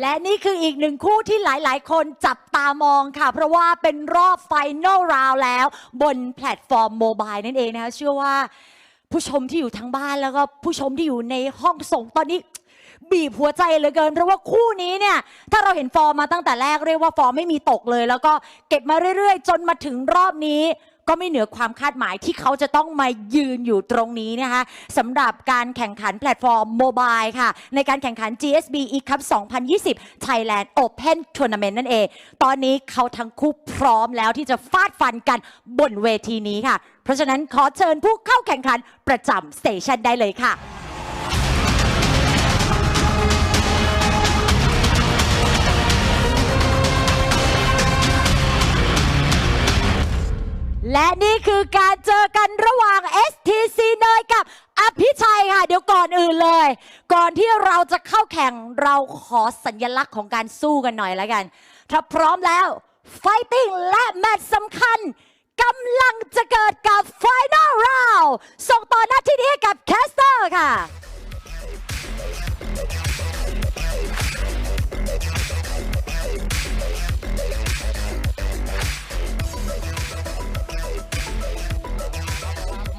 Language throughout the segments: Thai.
และนี่คืออีกหนึ่งคู่ที่หลาย ๆ คนจับตามองค่ะ เพราะว่าเป็นรอบไฟน a ลราวแล้ว บนแพลตฟอร์มโมบายนั่นเองนะคะเชื่อว่าผู้ชมที่อยู่ทางบ้านแล้วก็ผู้ชมที่อยู่ในห้องส่งตอนนี้ บีบหัวใจเหลือเกิน เพราะว่าคู่นี้เนี่ย ถ้าเราเห็นฟอร์มมาตั้งแต่แรกเรียกว่าฟอร์มไม่มีตกเลย แล้วก็เก็บมาเรื่อย ๆ จนมาถึงรอบนี้ ก็ไม่เหนือความคาดหมายที่เขาจะต้องมายืนอยู่ตรงนี้นะคะสำหรับการแข่งขันแพลตฟอร์มโมบายค่ะ ในการแข่งขัน GSB e Cup 2020 Thailand Open Tournament นั่นเอง ตอนนี้เขาทั้งคู่พร้อมแล้วที่จะฟาดฟันกันบนเวทีนี้ค่ะ เพราะฉะนั้นขอเชิญผู้เข้าแข่งขันประจำสเตชันได้เลยค่ะ คือการเจอกันระหว่าง STC เนยกับอภิชัยค่ะ เดี๋ยวก่อนอื่นเลย ก่อนที่เราจะเข้าแข่งเราขอสัญลักษณ์ของการสู้กันหน่อยแล้วกัน ถ้าพร้อมแล้ว Fighting และแมตช์สำคัญกำลังจะเกิดกับ Final Round ส่งต่อหน้าที่นี้ให้กับแคสเตอร์ค่ะ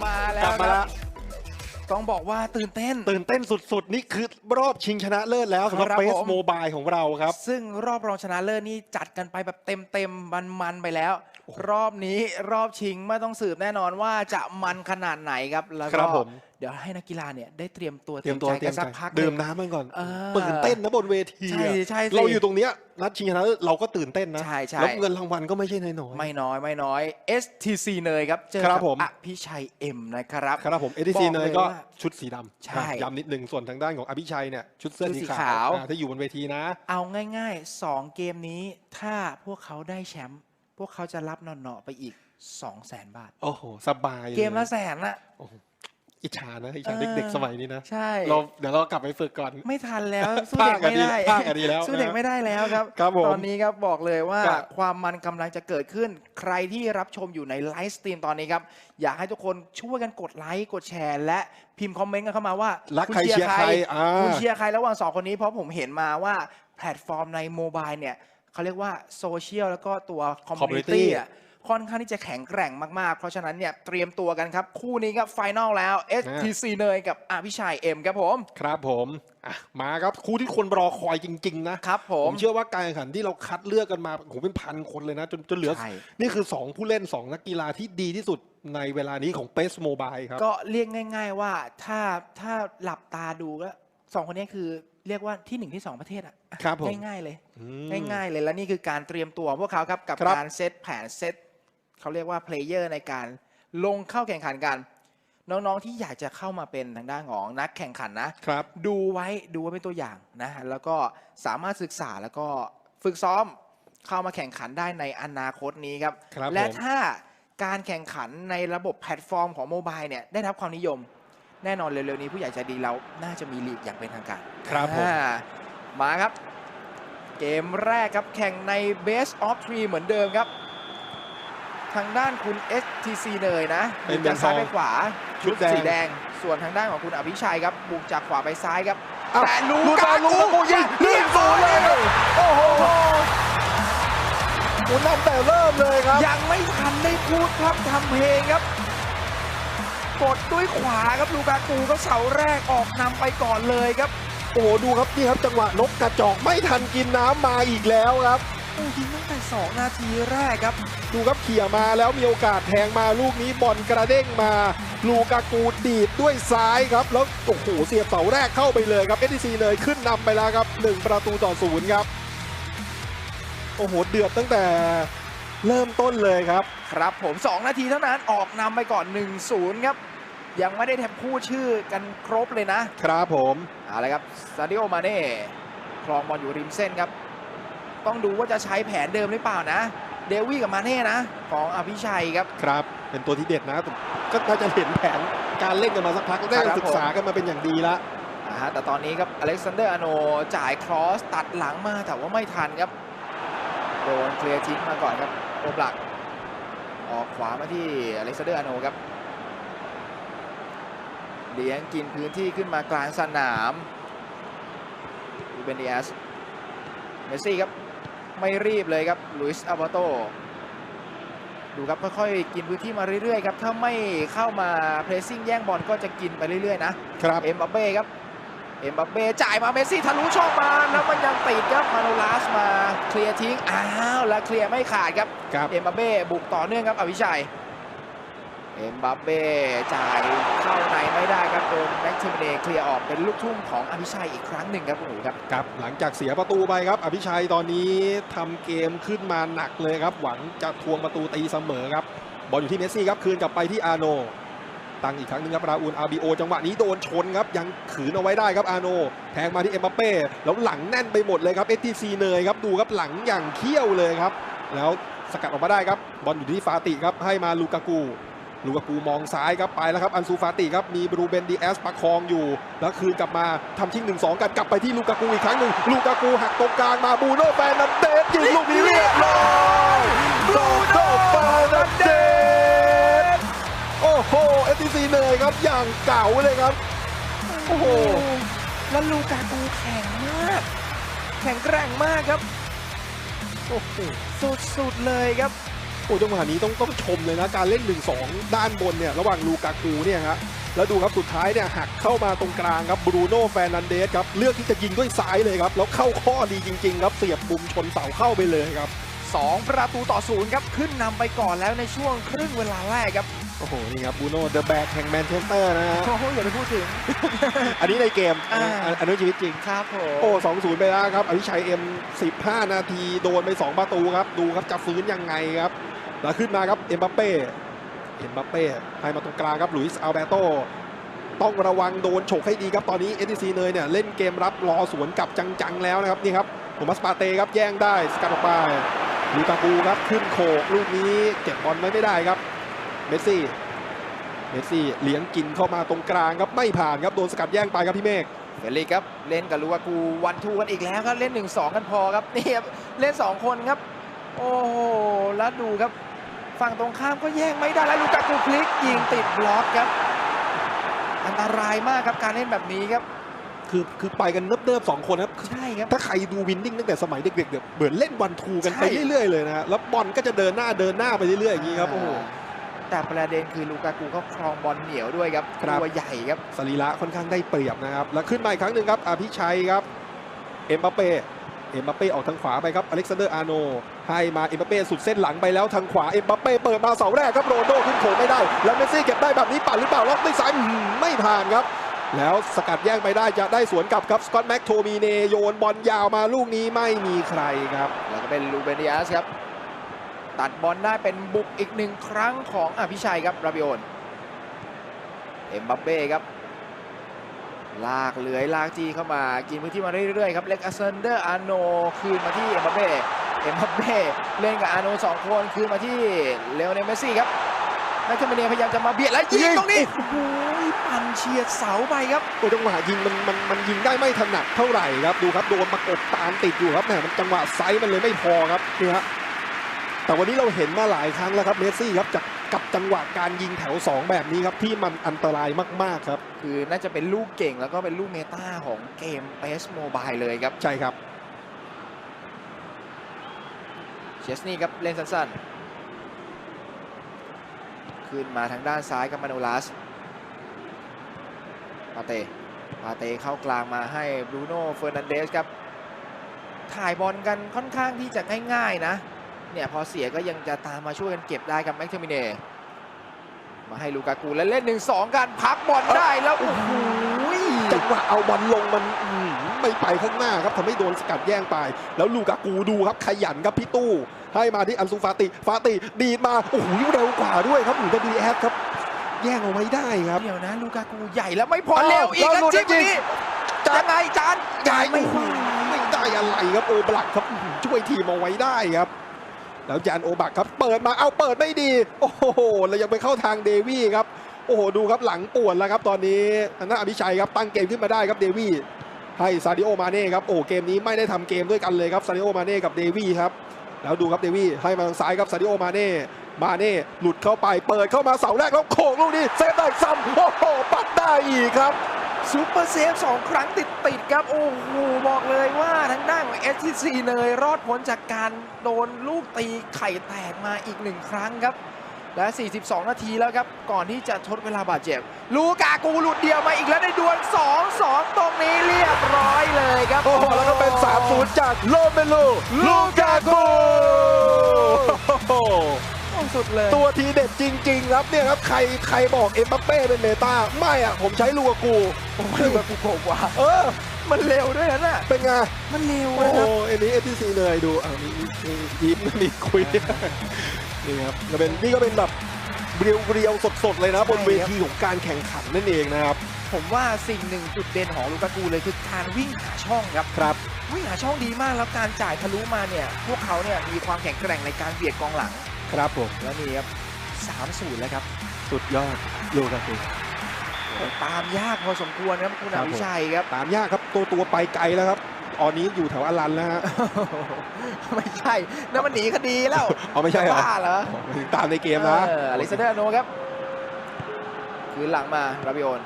มาแล้กลัวบมาคแล้รัวบต้องบอกว่าตื่นเต้น ตื่นเต้นสุดๆ นี่คือรอบชิงชนะเลิศแล้วสำหรับครับเฟสผม โมบายของเราครับ ซึ่งรอบรองชนะเลิศนี่จัดกันไปแบบเต็มเต็มมันมันๆไปแล้ว รอบนี้รอบชิงไม่ต้องสืบแน่นอนว่าจะมันขนาดไหนครับแล้วครัก็บผมเดี๋ยวให้นักกีฬาเนี่ยได้เตรียมตัวเตรียมตัวใจเตรีกัยนมสักใจพักดื่มหงน้ำมันก่อนเออตื่นเต้นนะบนเวทีใช่อะใช่สิเราอยู่ตรงเนี้ยนัดชิงชนะเลิศเราก็ตื่นเต้นนะใช่ใช่แล้วเงินรางวัลก็ไม่ใช่น้อยๆไม่น้อยไม่น้อย STC เนยครับเจอครักับผมอภิชัยเอ็มนะครับครับผมเอ c บอกเนเลยยก็ว่าชุดสีดำใช่อะย้ำนิดนึงส่วนทางด้านของอภิชัยเนี่ยชุดเสื้อชุดสีสีขาขาววอะถ้าอยู่บนเวทีนะ เอาง่าย ๆ 2 เกมนี้ถ้าพวกเขาได้แชมป์พวกเขาจะรับหนอๆไปอีก2 0 0 0 0 0 บาท โอ้โห สบาย เกมละยแสนนะ อิจฉานะอิจฉาเออ เด็กๆสมัยนี้นะใช่ เราเดี๋ยวเรากลับไปฝึกก่อน ไม่ทันแล้ว สู้เด็กไม่ได้ภาคอะดีแล้วสู้เด็กไม่ได้แล้วครับ ครับผมตอนนี้ครับบอกเลยว่าครับ ความมันกำลังจะเกิดขึ้น ใครที่รับชมอยู่ในไลฟ์สตรีมตอนนี้ครับ อยากให้ทุกคนช่วยกันกดไลค์กดแชร์ และพิมพ์คอมเมนต์กันเข้ามาว่ารักคุณใครเชียร์ใครอ่า คุณเชียร์ใครระหว่างสองคนนี้เพราะผมเห็นมาว่าแพลตฟอร์มในโมบายเนี่ยเขาเรียกว่าโซเชียลแล้วก็ตัวคอมมูนิ Community ตี้อะ ค่อนข้างที่จะแข็งแกร่งมากๆ เพราะฉะนั้นเนี่ยเตรียมตัวกันครับ คู่นี้ครับไฟนอลแล้ว STC เนยกับอภิชัยเอ็มครับผม ครับผมอะมาครับคู่ที่คนรอคอยจริง ๆ นะครับผผมมเชื่อว่าการแข่งขันที่เราคัดเลือกกันมาโอ้โหเป็นพันคนเลยนะจนจนเหลือใช่นี่คือ 2 ผู้เล่น 2 นักกีฬาที่ดีที่สุดในเวลานี้ของเปสโมบายครับ ก็เรียกง่าย ๆ ว่าถ้าถ้าหลับตาดูก็สองคนนี้คือเรียกว่าที่หนึ่งที่สองประเทศอะครับผมง่ายๆเลยอืมง่ายๆเลยและนี่คือการเตรียมตัวของพวกเขาครับกับครับการเซตแผนเซต เขาเรียกว่าเพลเยอร์ในการลงเข้าแข่งขันกัน น้องๆที่อยากจะเข้ามาเป็นทางด้านของนักแข่งขันนะครับ ดูไว้ดูไว้เป็นตัวอย่างนะแล้วก็สามารถศึกษาแล้วก็ฝึกซ้อมเข้ามาแข่งขันได้ในอนาคตนี้ครับครับและผม ถ้าการแข่งขันในระบบแพลตฟอร์มของโมบายเนี่ยได้รับความนิยม แน่นอนเร็วๆนี้ผู้ใหญ่ใจดีเราน่าจะมีลีกอย่างเป็นทางการ ครับผม อ่ามาครับ เกมแรกครับแข่งใน Best of 3เหมือนเดิมครับ ทางด้านคุณ STC เนยนะเป็นบุกจากซ้ายแดไปงขวา ชุดแดงสีแดง ส่วนทางด้านของคุณอภิชัยครับบุกจากขวาไปซ้ายครับอ้าวแต่ลูลูกากาลูกูกากูยิงเรียบร้อยเลยโอ้โหหมุนนำแต่เริ่มเลยครับ ยังไม่ทันได้พูดครับทำเพลงครับกดด้วยขวาครับลูกากูก็เสาแรกออกนำไปก่อนเลยครับ โอ้โหดูครับนี่ครับจังหวะนกกระจอกไม่ทันกินน้ำมาอีกแล้วครับ โอ้ยิงตั้งแต่ 2 นาทีแรกครับ ดูครับเขี่ยมาแล้วมีโอกาสแทงมาลูกนี้บอลกระเด้งมา ลูกากูดีดด้วยซ้ายครับ แล้วโอ้โหเสียบเสาแรกเข้าไปเลยครับเอ c ซีเลยขึ้นนำไปแล้วครับ 1 ประตูต่อศูนย์ครับ โอ้โห เดือดตั้งแต่เริ่มต้นเลยครับ ครับผม 2 นาทีเท่านั้นออกนำไปก่อน 1-0 ครับยังไม่ได้แทบพูดชื่อกันครบเลยนะครับผมเอาละครับซาดิโอมาเน่คลองบอลอยู่ริมเส้นครับ ต้องดูว่าจะใช้แผนเดิมหรือเปล่านะ เดวี่กับมาเน่นะ ของอภิชัยครับ ครับ เป็นตัวที่เด็ดนะแต่ก็น่าจะเห็นแผนการเล่นกันมาสักพักได้ครับศึกษากันมาเป็นอย่างดีแล้วนะฮะแต่ตอนนี้ครับอเล็กซานเดอร์อาโนจ่ายครอสตัดหลังมาแต่ว่าไม่ทันครับโดนเคลียร์ทิ้งมาก่อนครับโอบลักออกขวามาที่อเล็กซานเดอร์อาโนครับเลี้ยงกินพื้นที่ขึ้นมากลางสนามอูเบนดิอาสเมสซี่ครับ ไม่รีบเลยครับลุยส์อาบาโตดูครับค่อยๆกินพื้นที่มาเรื่อยๆครับถ้าไม่เข้ามาเพรสซิ่งแย่งบอลก็จะกินไปเรื่อยๆนะครับเอ็มบัปเป้ครับเอ็มบัปเป้จ่ายมาเมสซี่ทะลุช่องมาแล้วมันยังติดครับมาโนลาสมาเคลียร์ทิ้งอ้าวแล้วเคลียร์ไม่ขาดครับครับเอ็มบัปเป้บุกต่อเนื่องครับอภิชัย เอ็มบัปเป้จ่ายเข้าในไม่ได้ครับโดนแม็กทิมเนเคลียร์ออกเป็นลูกทุ่งของอภิชัยอีกครั้งหนึ่งครับคุณหนูครับครับ หลังจากเสียประตูไปครับ อภิชัยตอนนี้ทำเกมขึ้นมาหนักเลยครับ หวังจะทวงประตูตีเสมอครับบอลอยู่ที่เมสซี่ครับคืนกลับไปที่อาโน ตั้งอีกครั้งหนึงครับราอูลอาบิโอจังหวะนี้โดนชนครับ ยังขืนเอาไว้ได้ครับอาโน แทงมาที่เอ็มบัปเป้แล้วหลังแน่นไปหมดเลยครับเอทีซีเนยครับดูครับหลังอย่างเขี้ยวเลยครับ แล้วสกัดออกมาได้ครับบอลอยู่ที่ฟาติครับให้มาลูกากู ลูกากูมองซ้ายครับไปแล้วครับอันซูฟาติครับมีบรูเบนดีแอสประคองอยู่ แล้วคืนกลับมาทำชิงหนึ่งสองกันกลับไปที่ลูกากูอีกครั้งหนึ่งลูกากูหักตรงกลางมาบูโน่แฟนนันเดสยิงลูกนี้เรียบร้อยบูโน่แฟนนันเดสโอ้โหเอทีซีเลยครับอย่างเก่าเลยครับโอ้โหแล้วลูกากูแข็งมาก แข็งแกร่งมากครับโอ้โหสุดๆเลยครับ โอ้จังหวะนี้ต้องต้องชมเลยนะ การเล่น 1-2 ด้านบนเนี่ยระหว่างลูกากูเนี่ยฮะแล้วดูครับสุดท้ายเนี่ยหักเข้ามาตรงกลางครับบรูโน่แฟร์นันเดสครับเลือกที่จะยิงด้วยซ้ายเลยครับ แล้วเข้าข้อดีจริง ๆ ครับ เสียบมุมชนเสาเข้าไปเลยครับ 2 ประตูต่อศูนย์ครับ ขึ้นนำไปก่อนแล้วในช่วงครึ่งเวลาแรกครับ โอ้โห นี่ครับบรูโน่เดอะแบกแห่งแมนเชสเตอร์นะฮะโอ้โหอย่าไปพูดถึง อันนี้ในเกมอ่าอันอันนี้ชีวิตจริงครับผมโอ้2-0ไปแล้วครับอภิชัยเอ็ม15นาทีโดนไป2ประตูครับดูครับจะฟื้นยังไงครับ แล้วขึ้นมาครับเอ็มบัปเป้เอ็มบัปเป้ให้มาตรงกลางครับลุยส์อัลเบโตต้องระวังโดนฉกให้ดีครับตอนนี้เอทีซีเนยเนี่ยเล่นเกมรับรอสวนกลับจังๆแล้วนะครับนี่ครับโทมัสปาเต้ครับแย่งได้สกัดออกไปลูกากูครับขึ้นโขกลูกนี้เก็บบอลไว้ไม่ได้ครับเมสซี่เมสซี่เลี้ยงกินเข้ามาตรงกลางครับไม่ผ่านครับโดนสกัดแย่งไปครับพี่เมฆเฟลิกซ์ครับเล่นกับลูกากูวันทูกันอีกแล้วครับเล่น 1-2 กันพอครับนี่ครับเล่น 2 คนครับ โอ้โหแล้วดูครับ ฝั่งตรงข้ามก็แย่งไม่ได้แล้วลูกากูพลิกยิงติดบล็อกครับ อันตรายมากครับการเล่นแบบนี้ครับ คือคือไปกันเนิบๆสองคนครับ ใช่ครับ ถ้าใครดูวินนิ่งตั้งแต่สมัยเด็กๆเนี่ยเหมือนเล่นวันทูกันใช่ไปเรื่อยๆเลยนะฮะแล้วบอลก็จะเดินหน้าเดินหน้าไปเรื่อยๆอย่างนี้ครับโอ้โหแต่ประเด็นคือลูกากูเขาครองบอลเหนียวด้วยครับครับตัวใหญ่ครับสรีระค่อนข้างได้เปรียบนะครับ แล้วขึ้นมาอีกครั้งหนึ่งครับอภิชัยครับ เอ็มบัปเป้ เอ็มบัปเป้ออกทางขวาไปครับอเล็กซานเดอร์อาร์โนให้มาเอ็มบัปเป้สุดเส้นหลังไปแล้วทางขวาเอ็มบัปเป้เปิดมาเสาแรกครับโรนโดขึ้นโขงไม่ได้ แล้วเมสซี่เก็บได้แบบนี้ปั่นหรือเปล่าล็อกด้วยซ้ายไม่ผ่านครับ แล้วสกัดแย่งไปได้จะได้สวนกลับครับสกอตแม็กโทมีเนโยนบอลยาวมาลูกนี้ไม่มีใครครับแล้วก็เป็นลูเบนดิอาสครับตัดบอลได้เป็นบุกอีกหนึ่งครั้งของอภิชัยครับราบิโอนเอ็มบัปเป้ครับ ลากเลื้อยลากจีเข้ามา กินพื้นที่มาเรื่อยๆครับเล็กอัสเซนเดอร์อาโนคืนมาที่เอ็มบัปเป้เอ็มบัปเป้เล่นกับอาโนสองคนคืนมาที่เลโอเนลเมสซี่ครับแมคเทอร์เมเนียพยายามจะมาเบียดแล้วยิงตรงนี้โอ้โหปั่นเฉียดเสาไปครับโอ้จังหวะยิงมันมันมันยิงได้ไม่ถนัดเท่าไหร่ครับดูครับโดนประกบตามติดอยู่ครับแหมมันจังหวะไซส์มันเลยไม่พอครับนี่ฮะแต่วันนี้เราเห็นมาหลายครั้งแล้วครับเมสซี่ครับจาก กับจังหวะการยิงแถว 2 แบบนี้ครับที่มันอันตรายมากๆครับ คือน่าจะเป็นลูกเก่งแล้วก็เป็นลูกเมตาของเกม PES Mobile เลยครับ ใช่ครับ เชสนี่ครับเล่นสั้นๆ ขึ้นมาทางด้านซ้ายกับมาโนลัสปาเต้ปาเต้เข้ากลางมาให้บรูโน่เฟอร์นันเดสครับ ถ่ายบอลกันค่อนข้างที่จะง่ายๆนะ เนี่ยพอเสียก็ยังจะตามมาช่วยกันเก็บได้กับแม็กเทอร์มิเน่มาให้ลูกากูแล้วเล่น1-2กันพักบอลได้แล้วโอ้โหจังหวะเอาบอลลงมันอื้อหือไม่ไปข้างหน้าครับทำให้โดนสกัดแย่งไป แล้วลูกากูดูครับขยันครับพี่ตู้ ให้มาที่อันซูฟาติฟาติดีดมาโอ้โหเร็วกว่าด้วยครับหนูดีแอสครับ แย่งเอาไว้ได้ครับเดี๋ยวนะลูกากูใหญ่แล้วไม่พออ้าวเร็วอีกแล้วแล้วหลุดจิ๊บจริงนี้ยังไงจานจ่ายไม่ไม่ว่าไม่ได้อะไรครับโอบลักครับอื้อหือช่วยทีมเอาไว้ได้ครับ แล้วจานโอบักครับ เปิดมาเอาเปิดไม่ดี โอ้โหแล้วยังไปเข้าทางเดวี่ครับ โอ้โหดูครับหลังปวดแล้วครับตอนนี้ทางด้านอภิชัยครับตั้งเกมขึ้นมาได้ครับเดวี่ให้ซาดิโอมาเน่ครับโอ้เกมนี้ไม่ได้ทำเกมด้วยกันเลยครับซาดิโอมาเน่กับเดวี่ครับแล้วดูครับเดวี่ให้มาทางซ้ายครับซาดิโอมาเน่มาเน่หลุดเข้าไปเปิดเข้ามาเสาแรกแล้วโค้งลูกนี้เซฟได้ซ้ำโอ้โหปัดได้อีกครับ ซูเปอร์เซฟสองครั้งติดติดครับ โอ้โห บอกเลยว่าทางด้านของ STC เนยรอดพ้นจากการโดนลูกตีไข่แตกมาอีกหนึ่งครั้งครับ และ 42 นาทีแล้วครับ ก่อนที่จะทดเวลาบาดเจ็บ ลูกากูหลุดเดียวมาอีกแล้วในดวล 2-2 ตรงนี้เรียบร้อยเลยครับ โอ้โห แล้วก็เป็น 3-0 จากโลเมโลลูกากู สุดเลยตัวทีเด็ดจริง ๆ ครับเนี่ยครับใครใครบอกเอ็มบัปเป้เป็นเมตาไม่อะผมใช้ลูกากูโอ้ยแบบกูโกกว่าเออ มันเร็วด้วยนะน่ะเป็นไงมันเร็วโอ้นะโหครับอันนี้เอทีซีเลยดูอ่ามีมีมียิ้มมีคุยนี่ครับก็เป็นนี่ก็เป็นแบบเรียวเรียวๆสดๆเลยนะบนเวทีของการแข่งขันนั่นเองนะครับผมว่าสิ่งหนึ่งจุดเด่นของลูกากูเลยคือการวิ่งหาช่องครับครับวิ่งหาช่องดีมากแล้วการจ่ายทะลุมาเนี่ยพวกเขาเนี่ยมีความแข็งแกร่งในการเบียดกองหลัง ครับผมแล้วนี่ครับสามศูนย์แล้วครับ สุดยอดลูกากูตามยากพอสมควรครับคุณครัอบผมวิชัยครับ ตามยากครับตัวตัวไปไกลแล้วครับตอนนี้อยู่แถวอลันแล้วฮะไม่ใช่นั่นมันหนีคดีแล้วเอาไม่ใช่เหรอบ้าเหรอถึงตามในเกมนะเอออเล็กซานเดอร์อาร์โนครับคืนหลังมาราบิโอน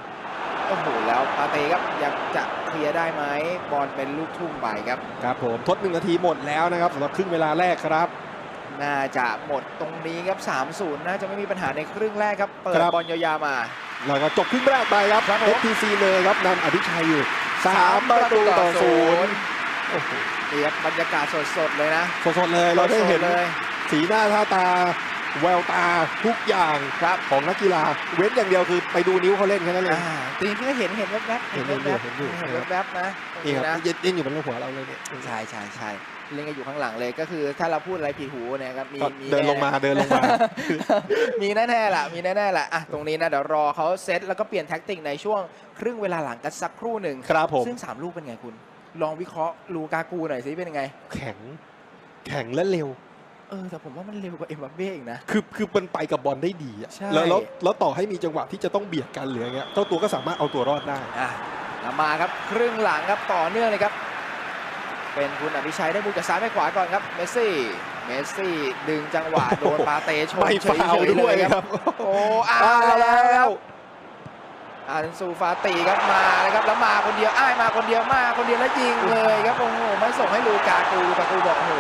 โอ้โหแล้วปาเต้ครับอยากจะเคลียร์ได้ไหมบอลเป็นลูกทุ่งไปครับ ครับผมทดหนึ่งนาทีหมดแล้วนะครับสำหรับครึ่งเวลาแรกครับ น่าจะหมดตรงนี้ครับ 3-0 น่าจะไม่มีปัญหาในครึ่งแรกครับ เปิดครับบอลยาวๆมาเราก็จบครึ่งแรกไปครับครับผม FTC เลยครับนำอภิชัยอยู่3ประตูต่อศูนย์โอ้โหนี่ครับบรรยากาศสดๆเลยนะ สดๆเลยเราได้เห็นสดๆเลย สีหน้าท่าตาแววตาทุกอย่างครับของนักกีฬาเว้นอย่างเดียวคือไปดูนิ้วเขาเล่นแค่นั้นเองอ่าจริงๆก็เห็นเห็นแวบๆเห็นอยู่แวบๆเห็นอยู่เห็นแวบๆนะนี่ครับนะเย็นเย็นอยู่บนหัวเราเลยเนี่ยใช่ใช่ใช่ เล่นกันอยู่ข้างหลังเลย ก็คือถ้าเราพูดอะไรผิดหูเนี่ยครับมีก็มีเดินแลงมาเดินลงมา มีแน่ๆแหละมีแน่ๆแหละอะตรงนี้นะเดี๋ยวรอเขาเซตแล้วก็เปลี่ยนแท็กติกในช่วงครึ่งเวลาหลังกันสักครู่หนึ่งครับผม ซึ่ง3ลูกเป็นไงคุณ ลองวิเคราะห์ลูกากูหน่อยสิเป็นยังไงแข็ง แข็งและเร็ว เออแต่ผมว่ามันเร็วกว่าเอ็มบัปเป้อีกนะ คือคือมันไปกับบอลได้ดีอะใช่ แล้วแล้วแล้วต่อให้มีจังหวะที่จะต้องเบียดกันหรืออย่างเงี้ยเจ้าตัวก็สามารถเอาตัวรอดได้ อะแล้วมาครับครึ่งหลังครับต่อเนื่องเลยครับ เป็นคุณอภิชัยได้บุกจากซ้ายไปขวาก่อนครับ เมสซี่ เมสซี่ดึงจังหวะโดนปาเตชนไม่เฉฟาวยๆด้เลวยยคครัรับบโอ้อ้าอ้าวแล้แล้ว วอันซูฟาตีครับมาเลยครับแล้วมาคนเดียวอ้ายมาคนเดียวมาคนเดียวแล้วยิงเลยครับโอ้โหไม่ส่งให้ลูกากูลูกากูบอกโอ้โห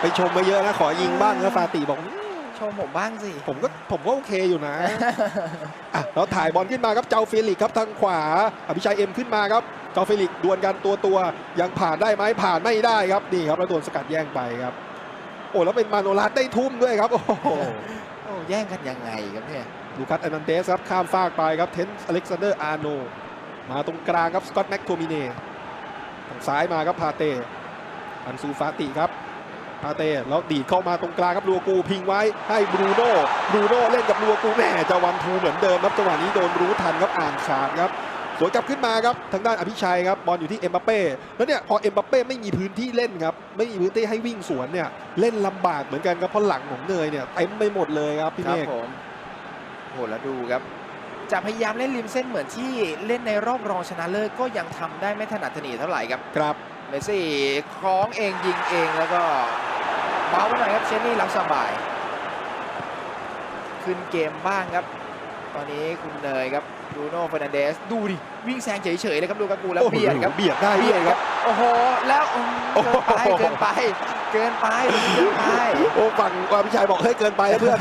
ไปชมมาเยอะนะ ขอยิงบ้างแล้วฟาติบอกอืมชมผมบ้างสิ ผมก็ผมก็โอเคอยู่นะ อะแล้วถ่ายบอลขึ้นมาครับเจ้าเฟลิกครับทางขวา อภิชัยเอ็มขึ้นมาครับ เจ้าเฟลิกดวลกันตัวตัวยังผ่านได้ไหมผ่านไม่ได้ครับนี่ครับแล้วโดนสกัดแย่งไปครับ โอ้แล้วเป็นมาโนรัสได้ทุ่มด้วยครับ โอ้โหโอ้แย่งกันยังไงครับเนี่ยลูคัสแอนันเดสครับข้ามฟากไปครับเทนส์อเล็กซานเดอร์อาร์โนมาตรงกลางครับสกอตแม็กโทมิเน่ทางซ้ายมาครับพาเตอันซูฟาติครับพาเตแล้วดีดเข้ามาตรงกลางครับลูกูพิงไว้ให้บรูโน่บรูโน่เล่นกับลูกูแม่จะวันทูเหมือนเดิมครับจังหวะนี้โดนรู้ทันครับอ่านขาดครับ สวนกลับขึ้นมาครับทางด้านอภิชัยครับบอลอยู่ที่เอ็มบัปเป้แล้วเนี่ยพอเอ็มบัปเป้ไม่มีพื้นที่เล่นครับไม่มีพื้นที่ให้วิ่งสวนเนี่ยเล่นลำบากเหมือนกันครับเพราะหลังของเนยเนี่ยเต็มไปหมดเลยครับพี่คเมรับฆผมโหแล้วดูครับจะพยายามเล่นริมเส้นเหมือนที่เล่นในรอบรองชนะเลิศก็ยังทำได้ไม่ถนัดถนีเท่าไหร่ครับครับเมสซี่คล้องเองยิงเองแล้วก็เบาไปหน่อยครับเชนนี่รับสบาย ขึ้นเกมบ้างครับ ตอนนี้คุณเนยครับ บรูโน่เฟอร์นันเดสดูดิ วิ่งแซงเฉยๆเลยครับดูกากูแล้วโอ้โหเบียดครับเบียดได้เบีเบียยดดคครัรับบโอ้โห แล้วอืมโอ้โหเกินไปเกินไปเกินไปโอ้ฝั่งว่าพี่ชายบอกเฮ้ยเกินไปนะเพื่อน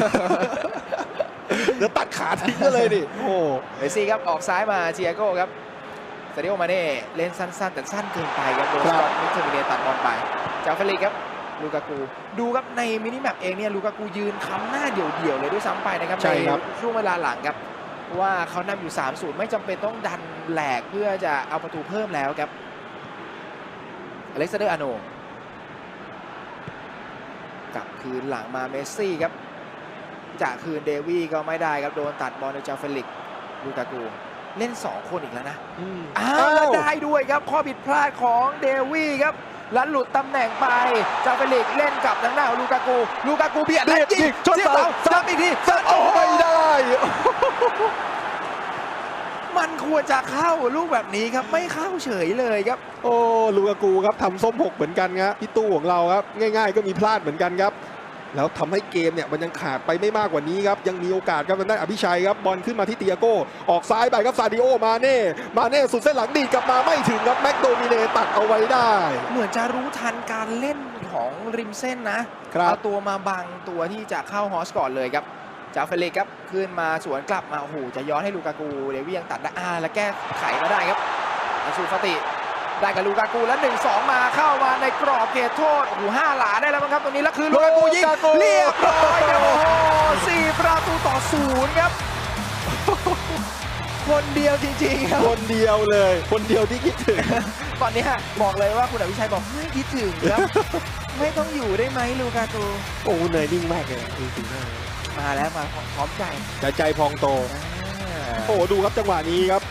เดี๋ยวตัดขาทิ้งก็เลยดิโอ้เมสซี่ครับออกซ้ายมาเจียโก้ครับซาดิโอมาเน่เล่นสั้นๆ แต่สั้นเกินไปครับโดนสกอตมิเทอร์มิเนตัดบอลไปเจ้าเฟลิกครับลูกากูดูครับในมินิแมปเองเนี่ยลูกากูยืนค้ำหน้าเดี่ยวๆเลยด้วยซ้ำไปนะครับใช่ครับช่วงเวลาหลังครับ ว่าเขานำอยู่ 3-0 ไม่จำเป็นต้องดันแหลกเพื่อจะเอาประตูเพิ่มแล้วครับอเล็กซานเดอร์อาโนกลับคืนหลังมาเมสซี่ครับจะคืนเดวี่ก็ไม่ได้ครับโดนตัดบอลโดยเจ้าเฟลิกลูกากูเล่น 2 คนอีกแล้วนะอ้าวแล้วได้ด้วยครับข้อผิดพลาดของเดวี่ครับแล้วหลุดตำแหน่งไปจาเฟลิกเล่นกับทางหน้าของลูกากู ลูกากูเบียดเบีและยดยิงยิงชนเสียบเสาเสาซ้ำอีกทีเสาโอ้โอ้ไม่ ยได้มันควรจะเข้าลูกแบบนี้ครับ ไม่เข้าเฉยเลยครับ โอ้ลูกากูครับทำส้มหกเหมือนกันครับพี่ตู้ของเราครับ ง่าย ๆ ก็มีพลาดเหมือนกันครับ แล้วทำให้เกมเนี่ยมันยังขาดไปไม่มากกว่านี้ครับ ยังมีโอกาสครับทางด้านอภิชัยครับบอลขึ้นมาที่เตียโก้ ออกซ้ายไปครับซาดิโอมาเน่ มาเน่สุดเส้นหลังดีดกลับมาไม่ถึงครับแม็กโดมิเนตัดเอาไว้ได้ เหมือนจะรู้ทันการเล่นของริมเส้นนะครับเอาตัวมาบังตัวที่จะเข้าฮอสก่อนเลยครับ จาเฟเล็กครับขึ้นมาสวนกลับมาโอ้โหจะย้อนให้ลูกากูเดวี่ยังตัดได้อ่าแล้วแก้ไขมาได้ครับอันซูฟาติได้กับลูกากูแล้ว 1-2 มาเข้ามาในกรอบเขตโทษโอ้โหห้าหลาได้แล้วมั้งครับตรงนี้แล้วคือลูกากูยิงลูกากูเรียบร้อยครับโอ้โหสี่ประตูต่อศูนย์ครับคนเดียวจริงๆครับคนเดียวเลย คนเดียวที่คิดถึง ตอนเนี้ยบอกเลยว่าคุณอภิชัยบอกไม่คิดถึงครับ ไม่ต้องอยู่ได้ไหมลูกากูโอ้เหนื่อยนิ่งมากเลยจริงๆนะ มาแล้วมาพร้อมใจใจใจพองโตอ่าโอ้โหดูครับจังหวะนี้ครับ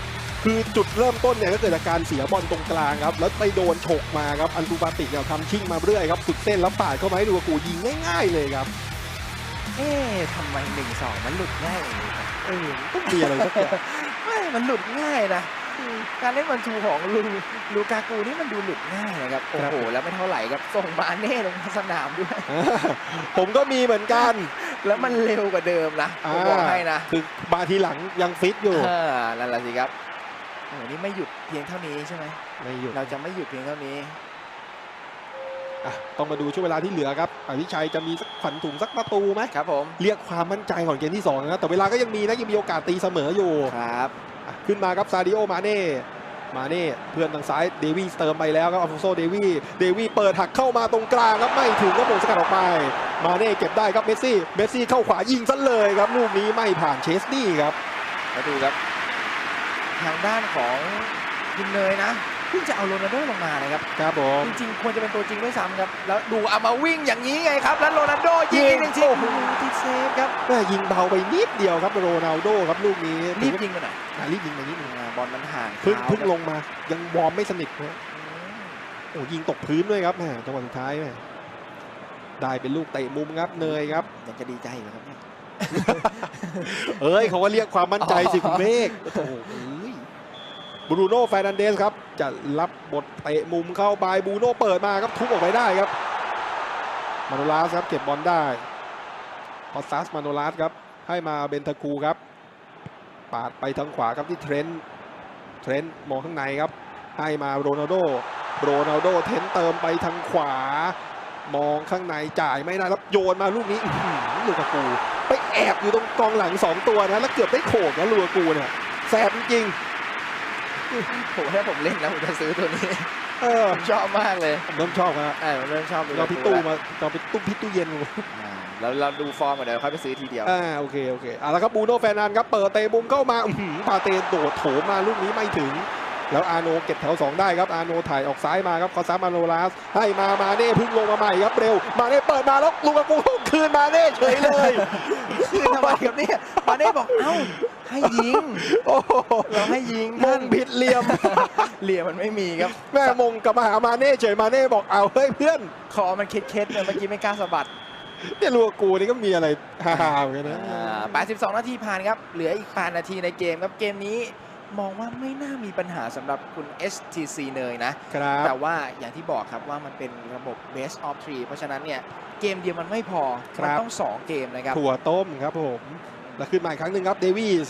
คือจุดเริ่มต้นเนี่ยก็เกิดจากการเสียบอลตรงกลางครับ แล้วไปโดนฉกมาครับ อันตูปาติเนี่ยทำชิ่งมาเรื่อยครับสุดเส้นแล้วปาดเข้ามาให้ดูกูยิงง่ายๆเลยครับ เอ๊ะทำไมหนึ่งสองมันหลุดง่ายอย่างนี้ครับเออต้องมีอะไรสักอย่างไม่มันหลุดง่ายนะ การเล่นบอลทูของลูลูกากูนี่มันดูหลุดง่ายนะครับ โอ้โห แล้วไม่เท่าไหร่ครับ ส่งมาเน่ลงสนามด้วย ผมก็มีเหมือนกัน แล้วมันเร็วกว่าเดิมนะผมบอกให้นะ คือมาทีหลังยังฟิตอยู่เออนั่นแหละสิครับโอ้โหนี่ไม่หยุดเพียงเท่านี้ใช่ไหมไม่หยุด เราจะไม่หยุดเพียงเท่านี้อะต้องมาดูช่วงเวลาที่เหลือครับอภิชัยจะมีสักขวัญถุงสักประตูไหมครับผม เรียกความมั่นใจของเกมที่2นะแต่เวลาก็ยังมีนะยังมีโอกาสตีเสมออยู่ ครับอะ ขึ้นมาครับซาดิโอมาเน่มาเน่เพื่อนทางซ้ายเดวี่เติมไปแล้วครับอัลฟอนโซเดวี่เดวี่เปิดหักเข้ามาตรงกลางครับไม่ถึงครับงสกัดออกไป มาเน่เก็บได้ครับเมสซี่เมสซี่เข้าขวายิงซะเลยครับลูกนี้ไม่ผ่านเชสนี่ครับมาดูครับ ทางด้านของคุณเนยนะ พิ่งจะเอาโรนัลโดลงมานะครับ ครับผมจริงๆควรจะเป็นตัวจริงด้วยซ้ำครับ แล้วดูเอามาวิ่งอย่างนี้ไงครับ แล้วโรนัลโดยิงอีกหนึ่งทีโอ้โอ้โหโหติดเซฟครับแม่ยิงเบาไปนิดเดียวครับโรนัลโดครับลูกนี้รีบยิงไปหน่อยอะรีบยิงไปนิดนึงอ่าบอลมันห่างเพึ่งเท้าเพึ่งครับลงมา ยังวอร์มไม่สนิทนะอืมโอ้ยิงตกพื้นด้วยครับแม่จังหวะสุดท้ายแม่ได้เป็นลูกเตะมุมครับเนยครับยังจะดีใจอยู่ครับเนี่ยเอ้ยเขาว่าเรียกความมั่นใจสิคุณเมฆโอ้โหเอ้ย บรูโน่แฟร์นันเดสครับจะรับบทเตะมุมเข้าไปบรูโน่เปิดมาครับทุบออกไปได้ครับมาโนลาสครับเก็บบอลได้พอซัสมาโนลาสครับให้มาเบนทาคูครับ ปาดไปทางขวาครับที่เทรนต์เทรนต์มองข้างในครับ ให้มาโรนัลโดโรนัลโดเทนเติมไปทางขวา มองข้างในจ่ายไม่ได้แล้วโยนมาลูกนี้หลูกากูไปแอบอยู่ตรงกองหลังสองตัวนะแล้วเกือบได้โขกนะลูกากูเนี่ยแสบจริง ผมถ้าผมเล่นนะผมจะซื้อตัวนี้ๆเออผมชอบมากเลยผมเริ่มชอบครับเออผมเริ่มชอบเราพิตู้มาเราไปตุ้มพิตู้เย็นมาอ่าเราเราดูฟอร์มก่อนเดี๋ยวค่อยไปซื้อทีเดียวอ่าโอเคโอเคเอาละครับบูโน่แฟร์นันด์ครับเปิดเตะมุมเข้ามาอื้อหือปาเตโดดโถมมาลูกนี้ไม่ถึง แล้วอาโนเก็บแถว 2 ได้ครับอาโนถ่ายออกซ้ายมาครับคอซัมมาโนลาสให้มามาเน่เพึ่งลงมาใหม่ครับเร็ว มาเน่เปิดมาแล้วลูกากูคืนมาเน่เฉยเลยคือทำไมครับเนี่ยมาได้บอกเอ้าให้ยิงโอ้โหเราให้ยิงมงผิดเหลี่ยมเหลี่ยมมันไม่มีครับแม่มงกลับมาหามาเน่เฉยมาเน่บอกเอาเฮ้ยเพื่อนคอมันเค็ดๆเนี่ยเมื่อกี้ไม่กล้าสะบัดเนี่ยลูกากูนี่ก็มีอะไรฮาๆเหมือนกันนะอ่า82 นาทีผ่านครับ เหลืออีก8นาทีในเกมครับ เกมนี้ มองว่าไม่น่ามีปัญหาสำหรับคุณ STC เนยนะครับแต่ว่าอย่างที่บอกครับว่ามันเป็นระบบ best of three เพราะฉะนั้นเนี่ยเกมเดียวมันไม่พอครับมันต้อง 2 เกมนะครับ ถั่วต้มครับผม แล้วขึ้นมาอีกครั้งหนึ่งครับเดวิส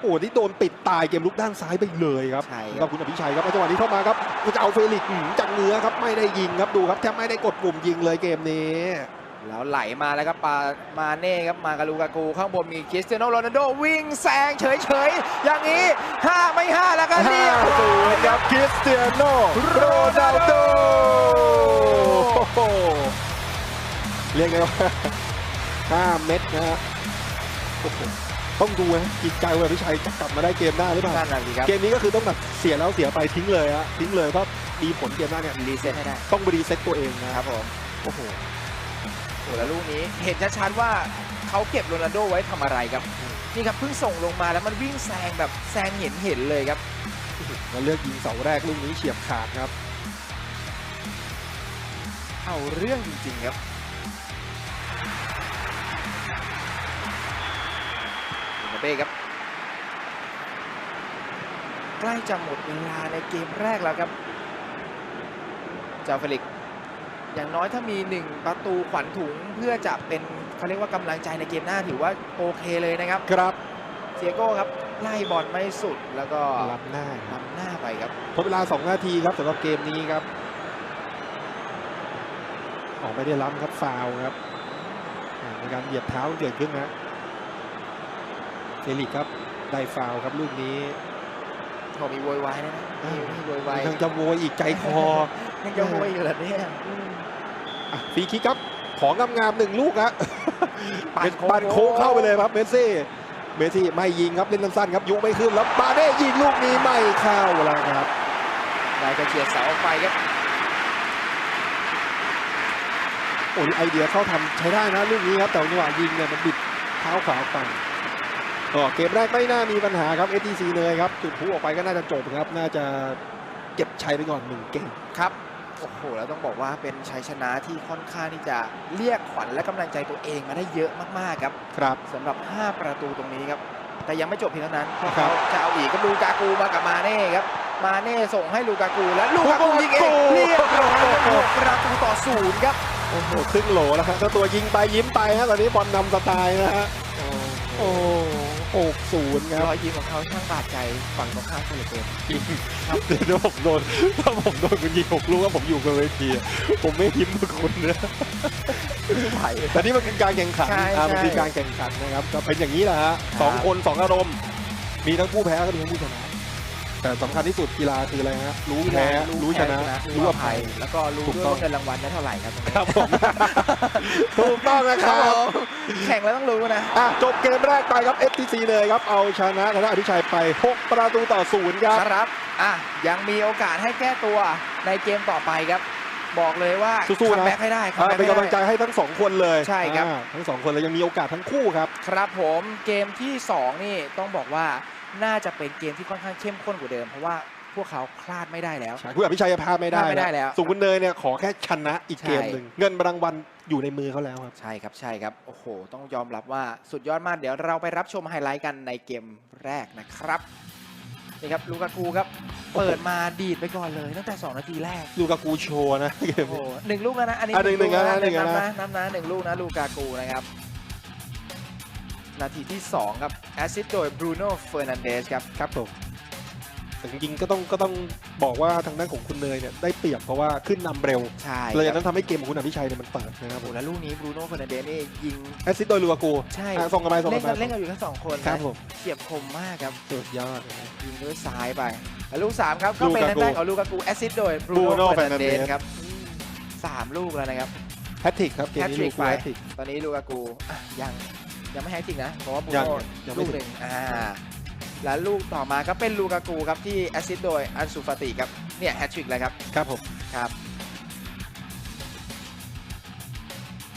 โอ้ที่โดนปิดตายเกมลุกด้านซ้ายไปเลยครับใช่ครับแล้วคุณอภิชัยครับแล้วจังหวะนี้เข้ามาครับจะเอาเฟลิกซ์หืมจากเหนื้อครับไม่ได้ยิงครับดูครับแทบไม่ได้กดปุ่มยิงเลยเกมนี้ แล้วไหลมาแล้วครับปามาเน่ครับมากาลูกากูข้างบนมีคริสเตียโนโรนัลโดวิ่งแซงเฉยๆ อย่างนี้ 5 ไม่ 5 แล้วก็เรียบร้ศูอยนย์ครับคริสเตียโนโรนัลโดโอ้โหเรียกได้ว่า 5 เม็ดนะฮะโอ้โหต้องดูนะจิตใจว่าอภิชัยจะกลับมาได้เกมหน้าหรือเปล่านั่นน่ะสิครับเกมนี้ก็คือต้องแบบเสียแล้วเสียไปทิ้งเลยฮะทิ้งเลยเพราะมีผลเกมหน้าเนี่ยรีเซ็ตให้ได้ต้องรีเซ็ตตัวเองนะครับผมโอ้โห โอ้แล้วลูกนี้เห็นชัดๆว่าเขาเก็บโรนัลโดไว้ทำอะไรครับนี่ครับเพิ่งส่งลงมาแล้วมันวิ่งแซงแบบแซงเห็นเห็นๆเลยครับมาเลือกยิงเสาแรกลูกนี้เฉียบขาดครับ เอาเรื่องจริงๆครับเมเป้ครับใกล้จะหมดเวลาในเกมแรกแล้วครับเจ้าเฟลิกซ์ อย่างน้อยถ้ามี 1 ประตูขวัญถุงเพื่อจะเป็นเขาเรียกว่ากำลังใจในเกมหน้าถือว่าโอเคเลยนะครับ ครับเซียโก้ครับไล่บอลไม่สุดแล้วก็รับหน้าครับนำหน้าไปครับทดเวลา 2 นาทีครับสำหรับเกมนี้ครับ ออกไม่ได้ล้ำครับฟาวล์ครับอ่าในการเหยียบเท้าเกิดขึ้นนะเฟลิกซ์ครับได้ฟาวล์ครับลูกนี้เขามีโวยวายนะนะมีมีโวยวายยังจะโวยอีกใจคอยังจะโวยอยู่เหรอเนี่ย อะฟรีคิกครับ ของงามๆหนึ่งลูกฮะปั่นโค้งปั่นโค้งเข้าไปเลยครับเมสซี่เมสซี่ไม่ยิงครับเล่นสั้นๆครับยุไม่ขึ้นแล้วบาเน่ยิงลูกนี้ไม่เข้าแล้วครับได้กระเฉียดเสาออกไปครับโอ้ยไอเดียเข้าทำใช้ได้นะลูกนี้ครับแต่จังหวะยิงเนี่ยมันบิดเท้าขวาออกไปก็เกมแรกไม่น่ามีปัญหาครับ STC เลยครับจุดพลุออกไปก็น่าจะจบครับ น่าจะเก็บชัยไปก่อนหนึ่งเกมครับ โอ้โหแล้วต้องบอกว่าเป็นชัยชนะที่ค่อนข้างที่จะเรียกขวัญและกำลังใจตัวเองมาได้เยอะมากๆครับครับสำหรับ 5 ประตูตรงนี้ครับ แต่ยังไม่จบเพียงเท่านั้นเพราะครัเขาบจะเอาอีกก็ลูกากูมากับมาเน่ครับ มาเน่ส่งให้ลูกากูและลูกากูยิงเองเรียบร้อยครับหกประตูต่อศูนย์ครับโอ้โหครึ่งโหลแล้วครับเจ้าตัวยิงไปยิ้มไปฮะตอนนี้บอลนำสไตล์นะฮะโอ้ หกศูนย์ครับรอยยิ้มของเขาช่างบาดใจฝั่งตรงข้ามเหลือเกินเดี๋ยวผมโดนถ้าผมโดนคุณยิงหกลูกแล้วผมอยู่บนเวทีอะผมไม่ยิ้มกับคุณนะไม่ไหวแต่นี่มันคือการแข่งขันใช่อ่ามันใช่คือการแข่งขันนะครับก็เป็นอย่างนี้แหละฮะครับสองคนสองอารมณ์ มีทั้งผู้แพ้ก็มีทั้งผู้ชนะ แต่สำคัญที่สุดกีฬาคืออะไรฮะรู้แพ้รู้ชนะ รู้อภัย แล้วก็รู้ถูกด้วยต้องว่าเงินรางวัลได้เท่าไหร่ครับตรงนี้ครับผมถูกต้องนะคครัรับบผมแข่งแล้วต้องรู้นะอะจบเกมแรกไปครับ FTC เลยครับ เอาชนะธนาอภิชัยไป 6 ประตูต่อศูนย์ครับครับอะยังมีโอกาสให้แก้ตัวในเกมต่อไปครับบอกเลยว่าสู้ๆนะคัมแบ็กให้ได้คัมอะแบ็กเป็นให้กำลังใจได้ให้ทั้งสองคนเลยใช่ครับอ่าทั้งสองคนเลยยังมีโอกาสทั้งคู่ครับ ครับผมเกมที่ 2 นี่ต้องบอกว่า น่าจะเป็นเกมที่ค่อนข้างเข้มข้นกว่าเดิม เพราะว่าพวกเขาพลาดไม่ได้แล้ว ใช่คุณอภิชัยพลาดไม่ได้พลาดไม่ได้แล้วส่วนคุณเนยเนี่ยขอแค่ชนะอีกใช่ เกมหนึ่งเงินรางวัลอยู่ในมือเขาแล้วครับ ใช่ครับใช่ครับ โอ้โห ต้องยอมรับว่าสุดยอดมาก เดี๋ยวเราไปรับชมไฮไลท์กันในเกมแรกนะครับนี่ครับลูกากูครับ เปิดมาดีดไปก่อนเลย ตั้งแต่ 2 นาทีแรกลูกากูโชว์นะเกมโอ้โหนี้ หนึ่งลูกแล้วนะ อันนี้อะหนึ่งลูกหนึ่งแล้วนะหนึ่งนะ นับนะนับนะหนึ่งลูกนะลูกากูนะครับ นาทีที่ 2 ครับแอสซิสต์โดยบรูโน่เฟอร์นันเดสครับครับผมแต่จริงๆก็ต้องก็ต้องบอกว่าทางด้านของคุณเนยเนี่ยได้เปรียบเพราะว่าขึ้นนำเร็วใช่เลยคจากรับนั้นทำให้เกมของคุณอภิชัยเนี่ยมันเปิดนะครับโอ้ผโหมแล้วลูกนี้บรูโน่เฟอร์นันเดสนี่ยิงแอสซิสต์โดยลูกากูใช่อะส่งกันไปส่งเล่กันนไปกันเล่นกันอยู่แค่สองคนครับนะผมเฉียบคมมากครับสุดยอดเลยยิงด้วยซ้ายไปแล้วลูก3ครับก็เป็นลูกากูทางด้านของลูกากูแอสซิสต์โดยบรู Bruno โน่เฟอร์นันเดส Fernandes ครับสามลูกแล้วนะครับแฮตทริกครับเกมนี้ Hat-trick ลูกไปแฮตทริกตอนนี้ลูกากูอะยัง ยังไม่แฮตทริกนะเพราะว่าบรูยังโน่ยังไม่ลูกหนึ่งอ่าแล้วลูกต่อมาก็เป็นลูกากูครับที่แอสซิสต์โดยอันซูฟาติครับเนี่ยแฮตทริกเลยครับครับผมครับ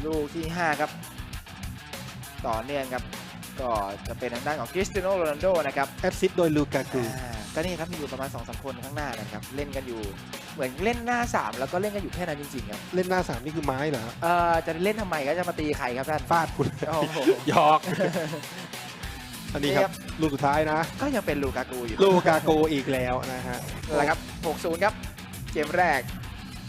ลูกที่ 5 ครับ ต่อเนื่องครับ ก็จะเป็นทางด้านของคริสเตียโนโรนัลโดนะครับแอสซิสต์โดยลูกากูอ่าก็นี่ครับมีอยู่ประมาณ2อสคนข้างหน้านะครับ เล่นกันอยู่เห มือนเล่นหน้า 3 แล้วก็เล่นกันอยู่แค่นั้นจริงๆครับเล่นหน้าสามนี่คือไม้เหรอฮะเอ่อจะเล่นทำไมก็จะมาตีใครครับท่านฟาดคุณ โอ้โห หยอก อันนี้คนี่ครัรับบลูกสุดท้ายนะ ก็ยังเป็นลูกากูอยู่ลูกากูอีกแล้วนะฮะนั่นแหละครับ 6-0 ครับ เกมแรก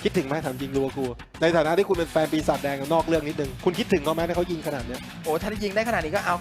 คิดถึงไหมถามจริงลูกากูในฐานะที่คุณเป็นแฟนปีศาจแดงนอกเรื่องนิดนึง คุณคิดถึงเขาไหมถ้าเขายิงขนาดเนี้ย โอ้ถ้ายิงได้ขนาดนี้ก็เอา